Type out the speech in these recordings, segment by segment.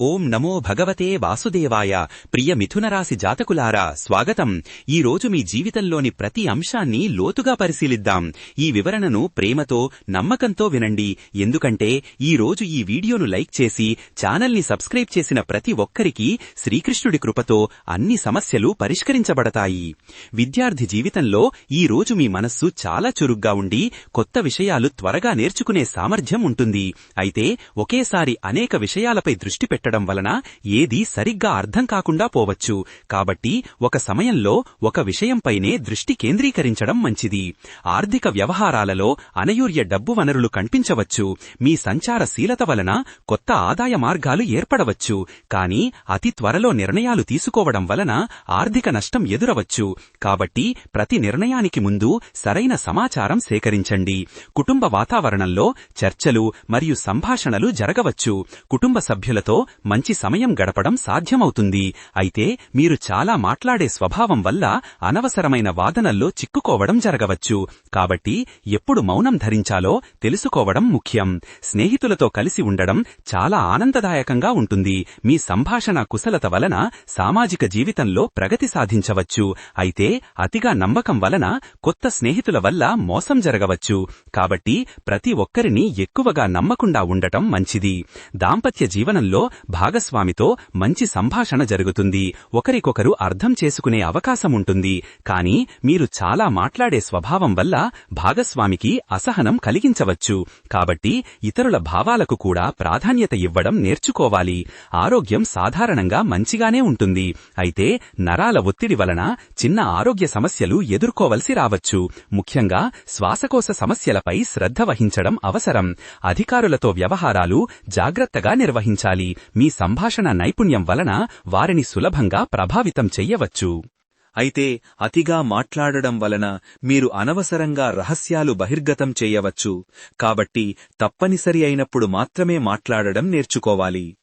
ఓం నమో భగవతే వాసుదేవాయ. ప్రియ మిథునరాశి జాతకులారా స్వాగతం. ఈ రోజు మీ జీవితంలోని ప్రతి అంశాన్ని లోతుగా పరిశీలిద్దాం. ఈ వివరణను ప్రేమతో నమ్మకంతో వినండి. ఎందుకంటే ఈ రోజు ఈ వీడియోను లైక్ చేసి ఛానల్ని సబ్స్క్రైబ్ చేసిన ప్రతి ఒక్కరికి శ్రీకృష్ణుడి కృపతో అన్ని సమస్యలు పరిష్కరించబడతాయి. విద్యార్థి జీవితంలో ఈ రోజు మీ మనస్సు చాలా చురుగ్గా ఉండి కొత్త విషయాలు త్వరగా నేర్చుకునే సామర్థ్యం ఉంటుంది. అయితే ఒకేసారి అనేక విషయాలపై దృష్టి పెట్టడం వలన ఏదీ సరిగ్గా అర్థం కాకుండా పోవచ్చు. కాబట్టి ఒక సమయంలో ఒక విషయంపైనే దృష్టి కేంద్రీకరించడం మంచిది. ఆర్థిక వ్యవహారాలలో అనయూర్య డబ్బు వనరులు కనిపించవచ్చు. మీ సంచారశీలత వలన కొత్త ఆదాయ మార్గాలు ఏర్పడవచ్చు. కానీ అతి త్వరలో నిర్ణయాలు తీసుకోవడం వలన ఆర్థిక నష్టం ఎదురవచ్చు. కాబట్టి ప్రతి నిర్ణయానికి ముందు సరైన సమాచారం సేకరించండి. కుటుంబ వాతావరణంలో చర్చలు మరియు సంభాషణలు జరగవచ్చు. కుటుంబ సభ్యులతో మంచి సమయం గడపడం సాధ్యమవుతుంది. అయితే మీరు చాలా మాట్లాడే స్వభావం వల్ల అనవసరమైన వాదనల్లో చిక్కుకోవడం జరగవచ్చు. కాబట్టి ఎప్పుడు మౌనం ధరించాలో తెలుసుకోవడం ముఖ్యం. స్నేహితులతో కలిసి ఉండడం చాలా ఆనందదాయకంగా ఉంటుంది. మీ సంభాషణ కుశలత వలన సామాజిక జీవితంలో ప్రగతి సాధించవచ్చు. అయితే అతిగా నమ్మకం వలన కొత్త స్నేహితుల వల్ల మోసం జరగవచ్చు. కాబట్టి ప్రతి ఒక్కరిని ఎక్కువగా నమ్మకుండా ఉండటం మంచిది. దాంపత్య జీవనంలో భాగస్వామితో మంచి సంభాషణ జరుగుతుంది. ఒకరికొకరు అర్థం చేసుకునే అవకాశం ఉంటుంది కానీ మీరు చాలా మాట్లాడే స్వభావం వల్ల భాగస్వామికి అసహనం కలిగించవచ్చు. కాబట్టి ఇతరుల భావాలకు కూడా ప్రాధాన్యత ఇవ్వడం నేర్చుకోవాలి. ఆరోగ్యం సాధారణంగా మంచిగానే ఉంటుంది. అయితే నరాల ఒత్తిడి వలన చిన్న ఆరోగ్య సమస్యలు ఎదుర్కోవలసి రావచ్చు. ముఖ్యంగా శ్వాసకోశ సమస్యలపై శ్రద్ధ వహించడం అవసరం. అధికారులతో వ్యవహారాలు జాగ్రత్తగా నిర్వహించాలి. మీ సంభాషణ నైపుణ్యం వలన వారిని సులభంగా ప్రభావితం చెయ్యవచ్చు. అయితే అతిగా మాట్లాడడం వలన మీరు అనవసరంగా రహస్యాలు బహిర్గతం చేయవచ్చు. కాబట్టి తప్పనిసరి అయినప్పుడు మాత్రమే మాట్లాడడం నేర్చుకోవాలి.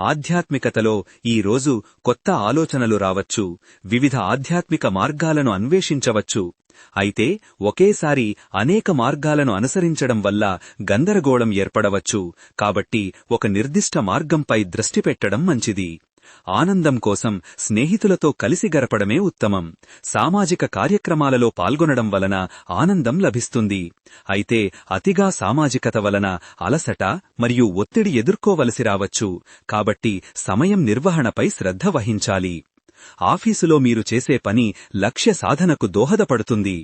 ఆధ్యాత్మికతలో ఈ రోజు కొత్త ఆలోచనలు రావచ్చు. వివిధ ఆధ్యాత్మిక మార్గాలను అన్వేషించవచ్చు. అయితే ఒకేసారి అనేక మార్గాలను అనుసరించడం వల్ల గందరగోళం ఏర్పడవచ్చు. కాబట్టి ఒక నిర్దిష్ట మార్గంపై దృష్టి పెట్టడం మంచిది. ఆనందం కోసం స్నేహితులతో కలిసి గరపడమే ఉత్తమం. సామాజిక కార్యక్రమాలలో పాల్గొనడం వలన ఆనందం లభిస్తుంది. అయితే అతిగా సామాజికత వలన అలసట మరియు ఒత్తిడి ఎదుర్కోవలసి రావచ్చు. కాబట్టి సమయం నిర్వహణపై శ్రద్ధ వహించాలి. ఆఫీసులో మీరు చేసే పని లక్ష్య సాధనకు దోహదపడుతుంది.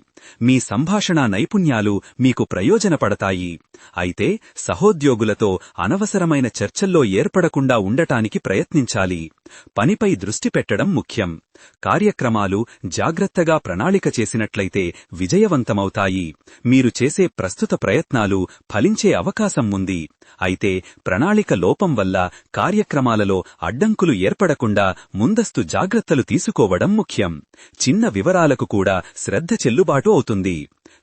మీ సంభాషణ నైపుణ్యాలు మీకు ప్రయోజనపడతాయి. అయితే సహోద్యోగులతో అనవసరమైన చర్చల్లో ఏర్పడకుండా ఉండటానికి ప్రయత్నించాలి. పనిపై దృష్టి పెట్టడం ముఖ్యం. కార్యక్రమాలు జాగ్రత్తగా ప్రణాళిక చేసినట్లయితే విజయవంతమవుతాయి. మీరు చేసే ప్రస్తుత ప్రయత్నాలు ఫలించే అవకాశం ఉంది. అయితే ప్రణాళిక లోపం వల్ల కార్యక్రమాలలో అడ్డంకులు ఏర్పడకుండా ముందస్తు జాగ్రత్తలు తీసుకోవడం ముఖ్యం. చిన్న వివరాలకు కూడా శ్రద్ధ చెల్లుబాటు అవుతుంది.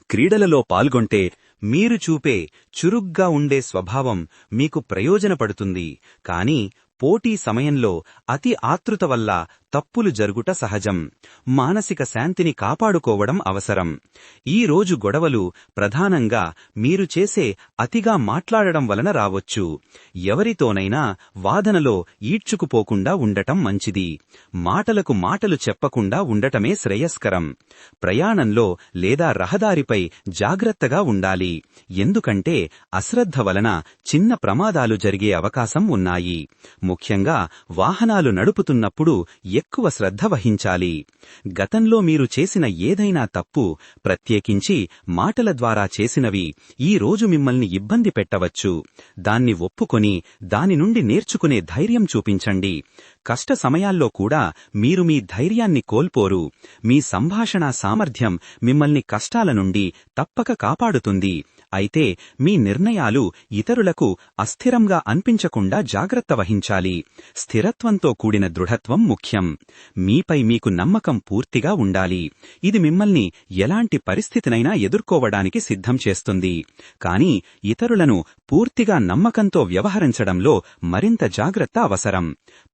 క్రీడలలో పాల్గొంటే మీరు చూపే చురుగ్గా ఉండే స్వభావం మీకు ప్రయోజనపడుతుంది. కాని పోటీ సమయంలో అతి ఆతృత వల్ల తప్పులు జరుగుట సహజం. మానసిక శాంతిని కాపాడుకోవడం అవసరం. ఈ రోజు గొడవలు ప్రధానంగా మీరు చేసే అతిగా మాట్లాడడం వలన రావచ్చు. ఎవరితోనైనా వాదనలో ఈడ్చుకుపోకుండా ఉండటం మంచిది. మాటలకు మాటలు చెప్పకుండా ఉండటమే శ్రేయస్కరం. ప్రయాణంలో లేదా రహదారిపై జాగ్రత్తగా ఉండాలి. ఎందుకంటే అశ్రద్ధ వలన చిన్న ప్రమాదాలు జరిగే అవకాశం ఉన్నాయి. ముఖ్యంగా వాహనాలు నడుపుతున్నప్పుడు ఎక్కువ శ్రద్ధ వహించాలి. గతంలో మీరు చేసిన ఏదైనా తప్పు ప్రత్యేకించి మాటల ద్వారా చేసినవి ఈ రోజు మిమ్మల్ని ఇబ్బంది పెట్టవచ్చు. దాన్ని ఒప్పుకొని దాని నుండి నేర్చుకునే ధైర్యం చూపించండి. కష్ట సమయాల్లో కూడా మీరు మీ ధైర్యాన్ని కోల్పోరు. మీ సంభాషణ సామర్థ్యం మిమ్మల్ని కష్టాల నుండి తప్పక కాపాడుతుంది. అయితే మీ నిర్ణయాలు ఇతరులకు అస్థిరంగా అనిపించకుండా జాగ్రత్త వహించాలి. స్థిరత్వంతో కూడిన దృఢత్వం ముఖ్యం. మీపై మీకు నమ్మకం పూర్తిగా ఉండాలి. ఇది మిమ్మల్ని ఎలాంటి పరిస్థితినైనా ఎదుర్కోవడానికి సిద్ధం చేస్తుంది. కానీ ఇతరులను పూర్తిగా నమ్మకంతో వ్యవహరించడంలో మరింత జాగ్రత్త అవసరం.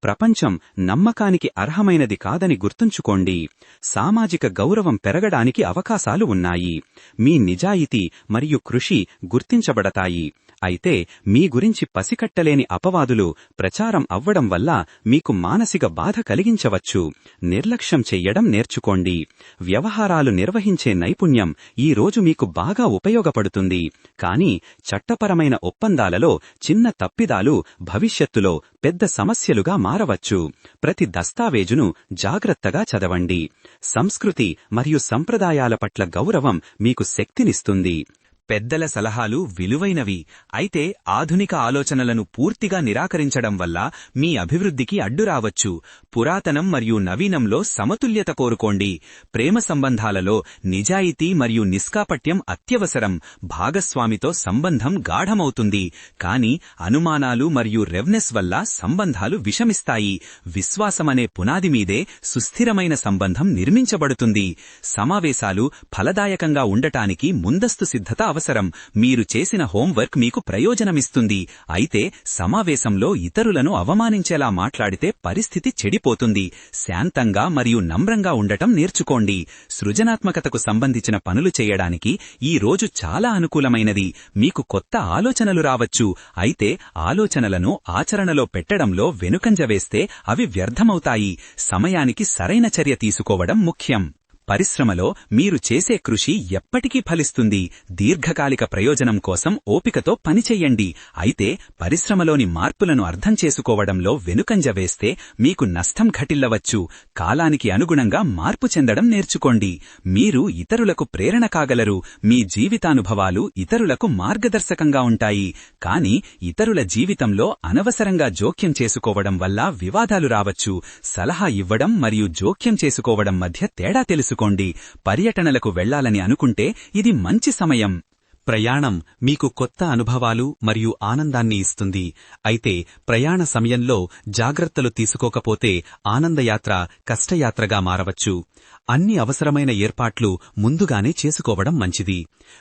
ప్రపంచం నమ్మకానికి అర్హమైనది కాదని గుర్తుంచుకోండి. సామాజిక గౌరవం పెరగడానికి అవకాశాలు ఉన్నాయి. మీ నిజాయితీ మరియు కృషి గుర్తించబడతాయి. అయితే మీ గురించి పసికట్టలేని అపవాదులు ప్రచారం అవ్వడం వల్ల మీకు మానసిక బాధ కలిగించవచ్చు. నిర్లక్ష్యం చెయ్యడం నేర్చుకోండి. వ్యవహారాలు నిర్వహించే నైపుణ్యం ఈ రోజు మీకు బాగా ఉపయోగపడుతుంది. కానీ చట్టపరమైన ఒప్పందాలలో చిన్న తప్పిదాలు భవిష్యత్తులో పెద్ద సమస్యలుగా మారవచ్చు. ప్రతి దస్తావేజును జాగ్రత్తగా చదవండి. సంస్కృతి మరియు సంప్రదాయాల పట్ల గౌరవం మీకు శక్తినిస్తుంది. పెద్దల సలహాలు విలువైనవి. అయితే ఆధునిక ఆలోచనలను పూర్తిగా నిరాకరించడం వల్ల మీ అభివృద్ధికి అడ్డు రావచ్చు. పురాతనం మరియు నవీనంలో సమతుల్యత కోరుకోండి. ప్రేమ సంబంధాలలో నిజాయితీ మరియు నిష్కాపట్యం అత్యవసరం. భాగస్వామితో సంబంధం గాఢమవుతుంది. కాని అనుమానాలు మరియు రెవ్నెస్ వల్ల సంబంధాలు విషమిస్తాయి. విశ్వాసమనే పునాది మీదే సుస్థిరమైన సంబంధం నిర్మించబడుతుంది. సమావేశాలు ఫలదాయకంగా ఉండటానికి ముందస్తు సిద్ధత అవసరం. మీరు చేసిన హోంవర్క్ మీకు ప్రయోజనమిస్తుంది. అయితే సమావేశంలో ఇతరులను అవమానించేలా మాట్లాడితే పరిస్థితి చెడిపోతుంది. శాంతంగా మరియు నమ్రంగా ఉండటం నేర్చుకోండి. సృజనాత్మకతకు సంబంధించిన పనులు చేయడానికి ఈ రోజు చాలా అనుకూలమైనది. మీకు కొత్త ఆలోచనలు రావచ్చు. అయితే ఆలోచనలను ఆచరణలో పెట్టడంలో వెనుకంజ వేస్తే అవి వ్యర్థమవుతాయి. సమయానికి సరైన చర్య తీసుకోవడం ముఖ్యం. పరిశ్రమలో మీరు చేసే కృషి ఎప్పటికీ ఫలిస్తుంది. దీర్ఘకాలిక ప్రయోజనం కోసం ఓపికతో పనిచెయ్యండి అయితే పరిశ్రమలోని మార్పులను అర్థం చేసుకోవడంలో వెనుకంజ వేస్తే మీకు నష్టం ఘటిల్లవచ్చు. కాలానికి అనుగుణంగా మార్పు చెందడం నేర్చుకోండి. మీరు ఇతరులకు ప్రేరణ కాగలరు. మీ జీవితానుభవాలు ఇతరులకు మార్గదర్శకంగా ఉంటాయి. కాని ఇతరుల జీవితంలో అనవసరంగా జోక్యం చేసుకోవడం వల్ల వివాదాలు రావచ్చు. సలహా ఇవ్వడం మరియు జోక్యం చేసుకోవడం మధ్య తేడా తెలుసు తెలుసుకోండి పర్యటనలకు వెళ్ళాలని అనుకుంటే ఇది మంచి సమయం. ప్రయాణం మీకు కొత్త అనుభవాలు మరియు ఆనందాన్ని ఇస్తుంది. అయితే ప్రయాణ సమయంలో జాగ్రత్తలు తీసుకోకపోతే ఆనందయాత్ర కష్టయాత్రగా మారవచ్చు. అన్ని అవసరమైన ఏర్పాట్లు ముందుగానే చేసుకోవడం మంచిది.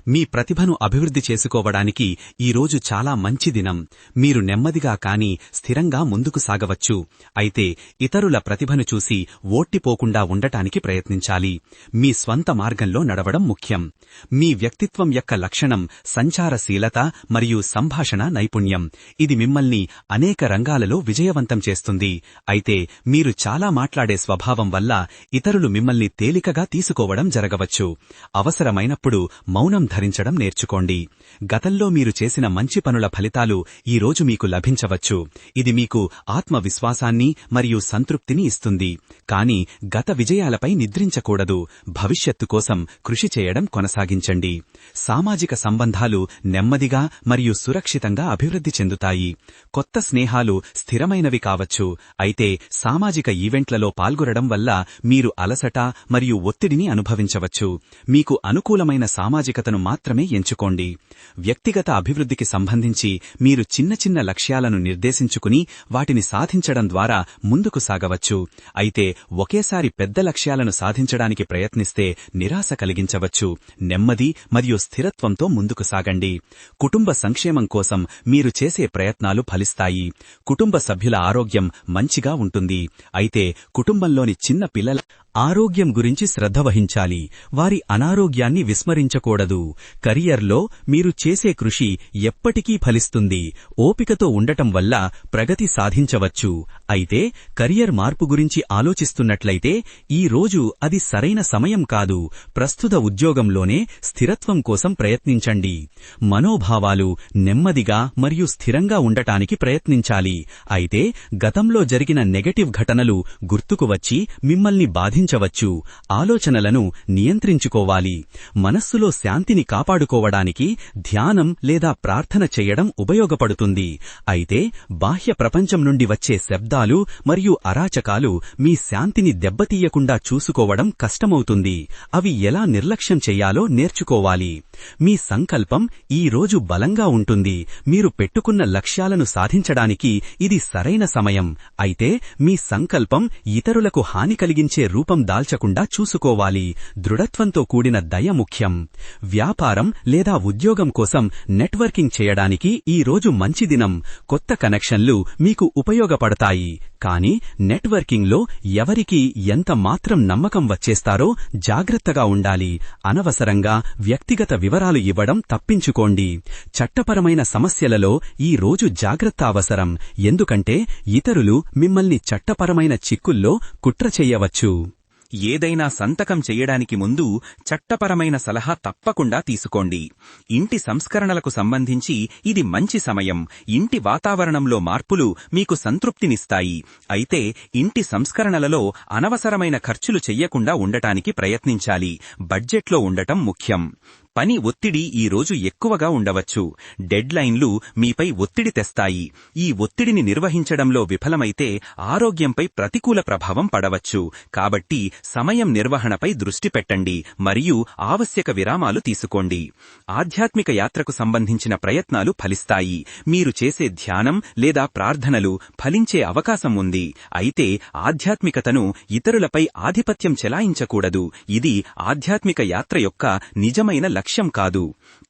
మీ ప్రతిభను అభివృద్ధి చేసుకోవడానికి ఈరోజు చాలా మంచి దినం. మీరు నెమ్మదిగా కాని స్థిరంగా ముందుకు సాగవచ్చు. అయితే ఇతరుల ప్రతిభను చూసి ఓట్టిపోకుండా ఉండటానికి ప్రయత్నించాలి. మీ స్వంత మార్గంలో నడవడం ముఖ్యం. మీ వ్యక్తిత్వం యొక్క లక్షణం సంచారశీలత మరియు సంభాషణ నైపుణ్యం. ఇది మిమ్మల్ని అనేక రంగాలలో విజయవంతం చేస్తుంది. అయితే మీరు చాలా మాట్లాడే స్వభావం వల్ల ఇతరులు మిమ్మల్ని తేలికగా తీసుకోవడం జరగవచ్చు. అవసరమైనప్పుడు మౌనం ధరించడం నేర్చుకోండి. గతంలో మీరు చేసిన మంచి పనుల ఫలితాలు ఈ రోజు మీకు లభించవచ్చు. ఇది మీకు ఆత్మవిశ్వాసాన్ని మరియు సంతృప్తిని ఇస్తుంది. కాని గత విజయాలపై నిద్రించకూడదు. భవిష్యత్తు కోసం కృషి చేయడం కొనసాగించండి. సామాజిక సంబంధాలు నెమ్మదిగా మరియు సురక్షితంగా అభివృద్ధి చెందుతాయి. కొత్త స్నేహాలు స్థిరమైనవి కావచ్చు. అయితే సామాజిక ఈవెంట్లలో పాల్గొనడం వల్ల మీరు అలసట మరియు ఒత్తిడిని అనుభవించవచ్చు. మీకు అనుకూలమైన సామాజికతను మాత్రమే ఎంచుకోండి. వ్యక్తిగత అభివృద్ధికి సంబంధించి మీరు చిన్న చిన్న లక్ష్యాలను నిర్దేశించుకుని వాటిని సాధించడం ద్వారా ముందుకు సాగవచ్చు. అయితే ఒకేసారి పెద్ద లక్ష్యాలను సాధించడానికి ప్రయత్నిస్తే నిరాశ కలిగించవచ్చు. నెమ్మది మరియు స్థిరత్వంతో ముందుకు సాగండి. కుటుంబ సంక్షేమం కోసం మీరు చేసే ప్రయత్నాలు ఫలిస్తాయి. కుటుంబ సభ్యుల ఆరోగ్యం మంచిగా ఉంటుంది. అయితే కుటుంబంలోని చిన్న పిల్లల ఆరోగ్యం గురించి శ్రద్ధ వహించాలి. వారి అనారోగ్యాన్ని విస్మరించకూడదు. కరియర్లో మీరు చేసే కృషి ఎప్పటికీ ఫలిస్తుంది. ఓపికతో ఉండటం వల్ల ప్రగతి సాధించవచ్చు. అయితే కరియర్ మార్పు గురించి ఆలోచిస్తున్నట్లయితే ఈ రోజు అది సరైన సమయం కాదు. ప్రస్తుత ఉద్యోగంలోనే స్థిరత్వం కోసం ప్రయత్నించండి. మనోభావాలు నెమ్మదిగా మరియు స్థిరంగా ఉండటానికి ప్రయత్నించాలి. అయితే గతంలో జరిగిన నెగటివ్ ఘటనలు గుర్తుకు వచ్చి మిమ్మల్ని బాధించ తగ్గించవచ్చు ఆలోచనలను నియంత్రించుకోవాలి. మనస్సులో శాంతిని కాపాడుకోవడానికి ధ్యానం లేదా ప్రార్థన చేయడం ఉపయోగపడుతుంది. అయితే బాహ్య ప్రపంచం నుండి వచ్చే శబ్దాలు మరియు అరాచకాలు మీ శాంతిని దెబ్బతీయకుండా చూసుకోవడం కష్టమవుతుంది. అవి ఎలా నిర్లక్ష్యం చెయ్యాలో నేర్చుకోవాలి. మీ సంకల్పం ఈ రోజు బలంగా ఉంటుంది. మీరు పెట్టుకున్న లక్ష్యాలను సాధించడానికి ఇది సరైన సమయం. అయితే మీ సంకల్పం ఇతరులకు హాని కలిగించే రూపం దాల్చకుండా చూసుకోవాలి. దృఢత్వంతో కూడిన దయ ముఖ్యం. వ్యాపారం లేదా ఉద్యోగం కోసం నెట్వర్కింగ్ చేయడానికి ఈ రోజు మంచి దినం. కొత్త కనెక్షన్లు మీకు ఉపయోగపడతాయి. కానీ నెట్వర్కింగ్లో ఎవరికి ఎంత మాత్రం నమ్మకం వచ్చేస్తారో జాగ్రత్తగా ఉండాలి. అనవసరంగా వ్యక్తిగత వివరాలు ఇవ్వడం తప్పించుకోండి. చట్టపరమైన సమస్యలలో ఈ రోజు జాగ్రత్త అవసరం. ఎందుకంటే ఇతరులు మిమ్మల్ని చట్టపరమైన చిక్కుల్లో కుట్ర చెయ్యవచ్చు ఏదైనా సంతకం చెయ్యడానికి ముందు చట్టపరమైన సలహా తప్పకుండా తీసుకోండి. ఇంటి సంస్కరణలకు సంబంధించి ఇది మంచి సమయం. ఇంటి వాతావరణంలో మార్పులు మీకు సంతృప్తినిస్తాయి. అయితే ఇంటి సంస్కరణలలో అనవసరమైన ఖర్చులు చెయ్యకుండా ఉండటానికి ప్రయత్నించాలి. బడ్జెట్లో ఉండటం ముఖ్యం. పని ఒత్తిడి ఈ రోజు ఎక్కువగా ఉండవచ్చు. డెడ్లైన్లు మీపై ఒత్తిడి తెస్తాయి. ఈ ఒత్తిడిని నిర్వహించడంలో విఫలమైతే ఆరోగ్యంపై ప్రతికూల ప్రభావం పడవచ్చు. కాబట్టి సమయం నిర్వహణపై దృష్టి పెట్టండి. మరియు ఆవశ్యక విరామాలు తీసుకోండి. ఆధ్యాత్మిక యాత్రకు సంబంధించిన ప్రయత్నాలు ఫలిస్తాయి. మీరు చేసే ధ్యానం లేదా ప్రార్థనలు ఫలించే అవకాశం ఉంది. అయితే ఆధ్యాత్మికతను ఇతరులపై ఆధిపత్యం చెలాయించకూడదు. ఇది ఆధ్యాత్మిక యాత్ర యొక్క నిజమైన లక్ష్యం లక్ష్యం కాదు.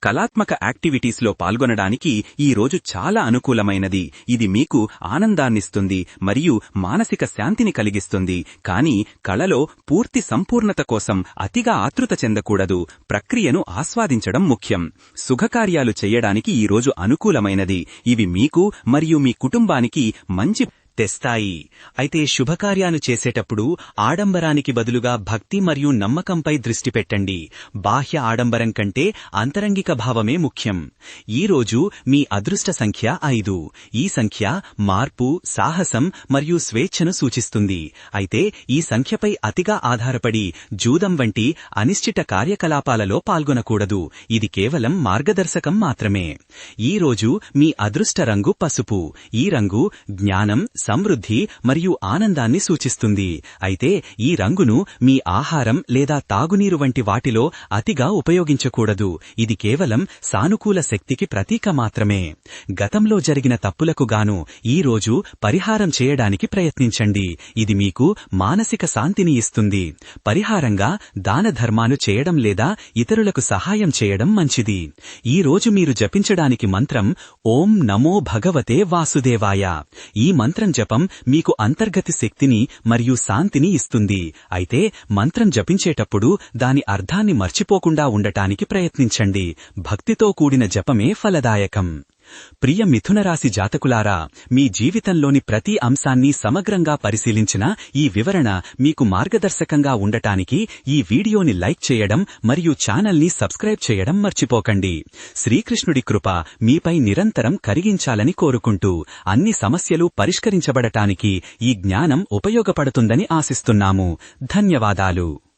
కళాత్మక యాక్టివిటీస్లో పాల్గొనడానికి ఈ రోజు చాలా అనుకూలమైనది. ఇది మీకు ఆనందాన్నిస్తుంది మరియు మానసిక శాంతిని కలిగిస్తుంది. కానీ కళలో పూర్తి సంపూర్ణత కోసం అతిగా ఆతృత చెందకూడదు. ప్రక్రియను ఆస్వాదించడం ముఖ్యం. శుభకార్యాలు చేయడానికి ఈ రోజు అనుకూలమైనది. ఇవి మీకు మరియు మీ కుటుంబానికి మంచి తెస్తాయి. అయితే శుభకార్యాలు చేసేటప్పుడు ఆడంబరానికి బదులుగా భక్తి మరియు నమ్మకంపై దృష్టి పెట్టండి. బాహ్య ఆడంబరం కంటే అంతరంగిక భావమే ముఖ్యం. ఈ రోజు మీ అదృష్ట సంఖ్య ఐదు. ఈ సంఖ్య మార్పు సాహసం మరియు స్వేచ్ఛను సూచిస్తుంది. అయితే ఈ సంఖ్యపై అతిగా ఆధారపడి జూదం వంటి అనిశ్చిత కార్యకలాపాలలో పాల్గొనకూడదు. ఇది కేవలం మార్గదర్శకం మాత్రమే. ఈ రోజు మీ అదృష్ట రంగు పసుపు. ఈ రంగు జ్ఞానం సమృద్ధి మరియు ఆనందాన్ని సూచిస్తుంది. అయితే ఈ రంగును మీ ఆహారం లేదా తాగునీరు వంటి వాటిలో అతిగా ఉపయోగించకూడదు. ఇది కేవలం సానుకూల శక్తికి ప్రతీక మాత్రమే. గతంలో జరిగిన తప్పులకు గాను ఈరోజు పరిహారం చేయడానికి ప్రయత్నించండి. ఇది మీకు మానసిక శాంతిని ఇస్తుంది. పరిహారంగా దాన ధర్మాలు చేయడం లేదా ఇతరులకు సహాయం చేయడం మంచిది. ఈ రోజు మీరు జపించడానికి మంత్రం ఓం నమో భగవతే వాసుదేవాయ. ఈ మంత్రం జపం మీకు అంతర్గతి శక్తిని మరియు శాంతిని ఇస్తుంది. అయితే మంత్రం జపించేటప్పుడు దాని అర్థాన్ని మర్చిపోకుండా ఉండటానికి ప్రయత్నించండి. భక్తితో కూడిన జపమే ఫలదాయకం. ప్రియ మిథునరాశి జాతకులారా మీ జీవితంలోని ప్రతి అంశాన్ని సమగ్రంగా పరిశీలించిన ఈ వివరణ మీకు మార్గదర్శకంగా ఉండటానికి ఈ వీడియోని లైక్ చేయడం మరియు ఛానల్ని సబ్స్క్రైబ్ చేయడం మర్చిపోకండి. శ్రీకృష్ణుడి కృప మీపై నిరంతరం కరిగించాలని కోరుకుంటూ అన్ని సమస్యలు పరిష్కరించబడటానికి ఈ జ్ఞానం ఉపయోగపడుతుందని ఆశిస్తున్నాము. ధన్యవాదాలు.